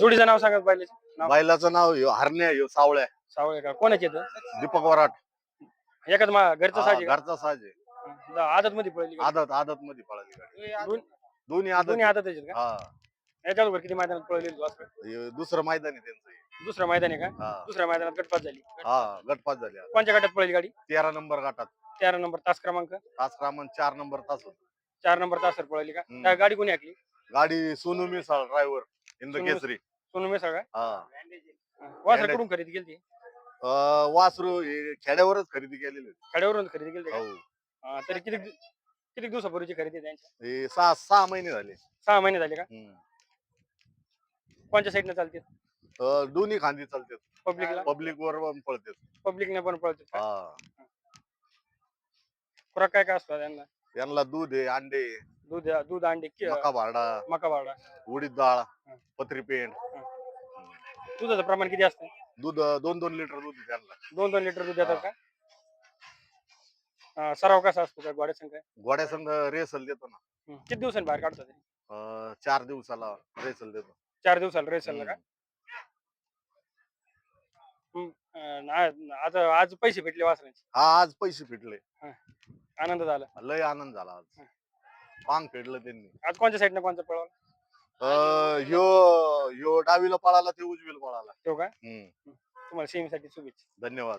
जोडीचं नाव सांगा बैलाचे नाव. बैलाचं नाव ह्यो हरण्या ह्यो सावळ्या सावळे का? कोणाचे येतं दीपक वराट एकाच मा घरचं हा, साजे घरचा साज. आहे आदत मध्ये पळली? आदत आदत मध्ये पळाली गाडी. दोन्ही आदत. दोन्ही आदत. आहेत का? हा. याच्या अगोदर किती मैदानात पळलेली तू? हे दुसरं मैदान आहे त्यांचं हे. दुसरं मैदान आहे का? हा. दुसऱ्या मैदानात गटपात झाली. हा गटपास झाले आता. कोणत्या गटात पळली गाडी? तेरा नंबर गटात. तेरा नंबर तास क्रमांक? तास क्रमांक चार नंबर तास होता. चार नंबर तासवर पळली का? हम्म. त्या गाडी कोणी हाकली? गाडी सोनू मिसाळ ड्रायव्हर इंद सोनू केसरी. सोनू मेसळ का हा. वासर कुठून खरेदी केली अं, वासरू हे खेड्यावरच खरेदी केलेली. खेड्यावरून खरेदी केली हो. तरी किती किती दिवसापूर्वीची खरेदी आहे त्यांची? हे सहा सहा महिने झाले. सहा महिने झाले का? हम्म. कोणत्या साईडने चालते अं, दोन्ही खांदी चालतात. पब्लिकला पब्लिक वर पण पळतात. पब्लिकने पण पळते हा. खुराक काय काय असतो त्यांना? यांना दूध आहे अंडे दूध दूध अंडे कि- मका भाडा मका वाडा उडीद डाळ पत्री पेंड. दुधाचं प्रमाण किती असतं? दूध दोन दोन लिटर दूध आहे त्यांना. दोन दोन लिटर दूध देतात का? हा, सराव कसा असतो काय गोड्या संख्या गोड्या संघ रेसल देतो ना. किती दिवसांनी बाहेर काढतात ते? अं, चार दिवसाला रेसल देतो. चार दिवसाला रेसल का. अं, आ- आता आज पैसे भेटले वासरांचे. हा आज पैसे फिटले आनंद झाला. लय आनंद झाला आज. पांग फेडलं त्यांनी. आज कोणत्या साईडने कोणतं पळवलं अं, ह्यो ह्यो डावीला पळाला ते उजवीला पळाला. तो का? हम्म. तुम्हाला सेमीसाठी शुभेच्छा. धन्यवाद.